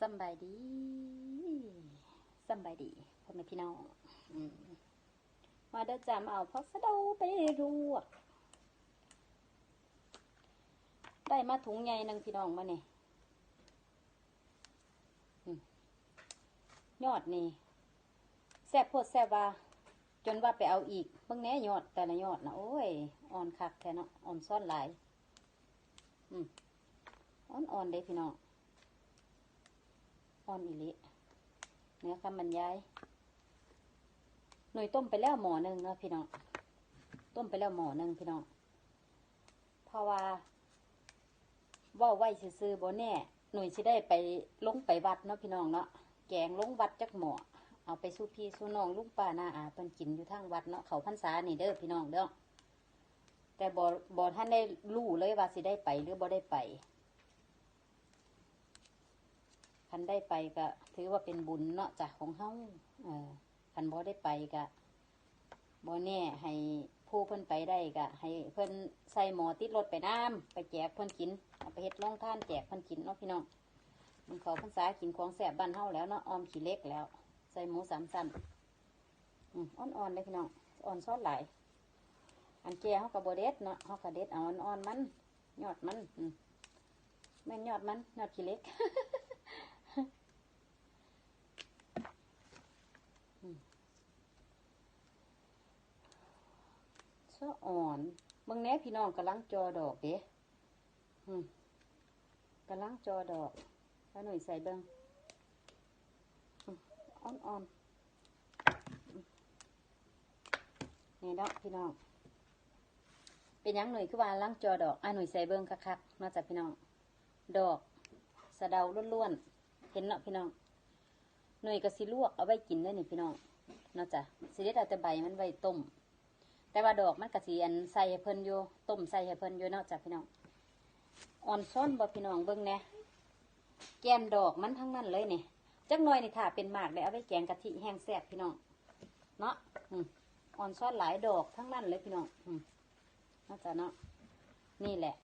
สบายดีสบายดีพ่อแม่พี่น้องมาเด้อจำเอาพักสะเดาไปรวกได้มาถุงใหญ่นึงพี่น้องมาเนี่ยยอดนี่แซ่บโพดแซ่บว่า จนว่าไปเอาอีกเบิ่งแน่ยอดแต่ละยอดนะโอ้ยอ่อนคักแท้เนาะอ่อนซ่อนหลาย อืมอ่อนอ่อนเด้พี่น้อง อ่อนอีหลิเนื้อคำบรรยาย หน่วยต้มไปแล้วหมอหนึ่งเนาะพี่น้อง ต้มไปแล้วหมอหนึ่งพี่น้อง เพราะว่าว่าไหวซื่อบ่แน่ หน่วยสิได้ไปลงไปวัดเนาะพี่น้องเนาะ แกงลงวัดจักหมอเอาไปสู้พี่สู้น้องลุงป้านาอาเพิ่นกินอยู่ทางวัดเนาะเขาพรรษานี่เด้อพี่น้องเด้อแต่บ่บ่ท่านได้รู้เลยว่าสิได้ไปหรือบ่ได้ไป คันได้ไปก็ถือว่าเป็นบุญเนาะจากของเฮาเออคันบ่ได้ไปก็บ่แน่ให้ผู้เพิ่นไปได้ก็ให้เพิ่นใส่หมอติดรถไปน้ำไปแจกเพิ่นกินเอาไปเฮ็ดร่องท่านแจกเพิ่นกินเนาะพี่น้องมันเขาพรรษากินของแสบบ้านเฮาแล้วเนาะออมขี้เล็กแล้ว ใส่หมูสามสั้นอืมอ่อนๆเลยพี่น้องอ่อนซอสหลายอันแก่เฮาก็บ่เด็ดเนาะเฮาก็เด็ดเอาอ่อนๆมัน ยอดมันอืมแม่นยอดมันยอดขี้เล็กะอ่อนเบิ่งแน่พี่น้องกำลังจอดอกเด้อืมกำลังจอดอกแล้วหน่อยใส่เบิ่งอืมอ่อนๆอืมนี่เนาะพี่น้อง เป็นยังหน่อยคือว่าลังจอดอกอะหน่อยใส่เบิ่งคักๆนอกจากพี่น้อง ดอกสะเดาล้วนๆ เห็นเนาะพี่น้อง หน่วยก็สิลวกเอาไว้กินได้นี่พี่น้องนาะจ้ะสิเด็ดเอาแต่ใบมันไว้ต้ม แต่ว่าดอกมันกระสีอันใส่ให้เพิ่นอยู่ต้มใส่ให้เพิ่นอยู่เนาะจ้ะพี่น้องอ่อนซ้อนบ่พี่น้องเบิ้งเนี่ยแกมดอกมันทั้งนั้นเลยเนี่ยจักหน่อยนี่ถ้าเป็นหมากได้เอาไว้แกงกะทิแห้งแซ่บพี่น้องเนาะอ่อนซ้อนหลายดอกทั้งนั้นเลยพี่น้องอืมเนาจะเนาะนี่แหละ